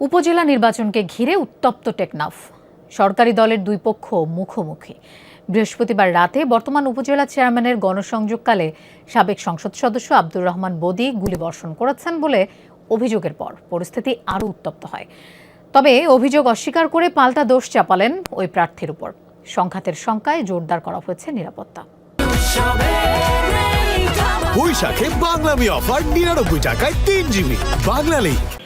উপজেলা নির্বাচনকে ঘিরে উত্তপ্ত টেকনাফ। সরকারি দলের দুই পক্ষ মুখোমুখি। বৃহস্পতিবার রাতে বর্তমান উপজেলা চেয়ারম্যানের গণসংযোগকালে সাবেক সংসদ সদস্য আব্দুর রহমান বদি গুলিবর্ষণ করেছেন বলে অভিযোগের পর পরিস্থিতি আরও উত্তপ্ত হয়। তবে অভিযোগ অস্বীকার করে পাল্টা দোষ চাপালেন ওই প্রার্থীর উপর। সংঘাতের শঙ্কায় জোরদার করা হয়েছে নিরাপত্তা। বৈশাখে বাংলামি অফার নিরানব্বই টাকায় তিন জিবি। বাংলা লিঙ্ক।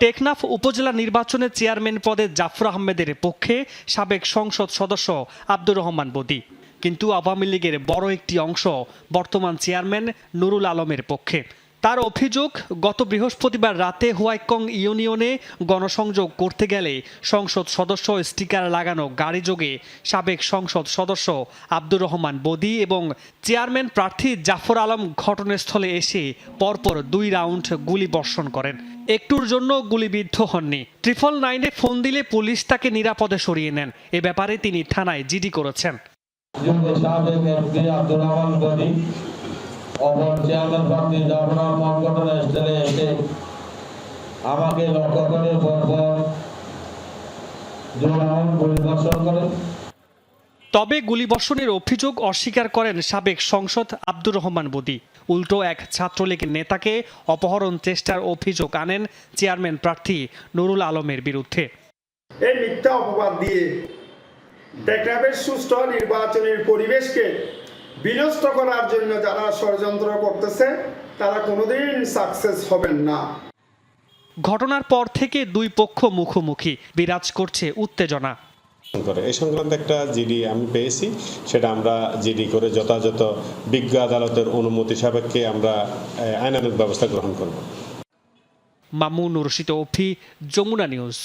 টেকনাফ উপজেলা নির্বাচনে চেয়ারম্যান পদে জাফর আহমেদের পক্ষে সাবেক সংসদ সদস্য আব্দুর রহমান বদি। কিন্তু আওয়ামী লীগের বড় একটি অংশ বর্তমান চেয়ারম্যান নুরুল আলমের পক্ষে। তার অভিযোগ, গত বৃহস্পতিবার রাতে হুয়াইকং ইউনিয়নে গণসংযোগ করতে গেলে সংসদ সদস্য স্টিকার লাগানো গাড়ি যোগে সাবেক সংসদ সদস্য আব্দুর রহমান বদি এবং চেয়ারম্যান প্রার্থী জাফর আলম ঘটনাস্থলে এসে পরপর দুই রাউন্ড গুলি বর্ষণ করেন। একটুর জন্য গুলিবিদ্ধ হননি। ট্রিপল নাইনে ফোন দিলে পুলিশ তাকে নিরাপদে সরিয়ে নেন। এ ব্যাপারে তিনি থানায় জিডি করেছেন। আমাকে লক্ষ্য করে পরপর পরিদর্শন করেন। তবে গুলিবর্ষণের অভিযোগ অস্বীকার করেন সাবেক সংসদ আব্দুর রহমান বদি উল্টো এক ছাত্রলীগের নেতাকে অপহরণ চেষ্টার অভিযোগ আনেন চেয়ারম্যান প্রার্থী নুরুল আলমের বিরুদ্ধে। এই মিথ্যা অপবাদ দিয়ে টেকনাফের সুষ্ঠু নির্বাচনের পরিবেশকে বিনষ্ট করার জন্য যারা ষড়যন্ত্র করতেছে তারা কোনোদিন সাকসেস হবেন না। ঘটনার পর থেকে দুই পক্ষ মুখোমুখি। বিরাজ করছে উত্তেজনা। করে। এই সংক্রান্ত একটা জিডি আমি পেয়েছি। সেটা আমরা জিডি করে যথাযথ বিজ্ঞ আদালতের অনুমতি সাপেক্ষে আমরা আইনানুক ব্যবস্থা গ্রহণ করব। মামুন রশিদ অফি, যমুনা নিউজ।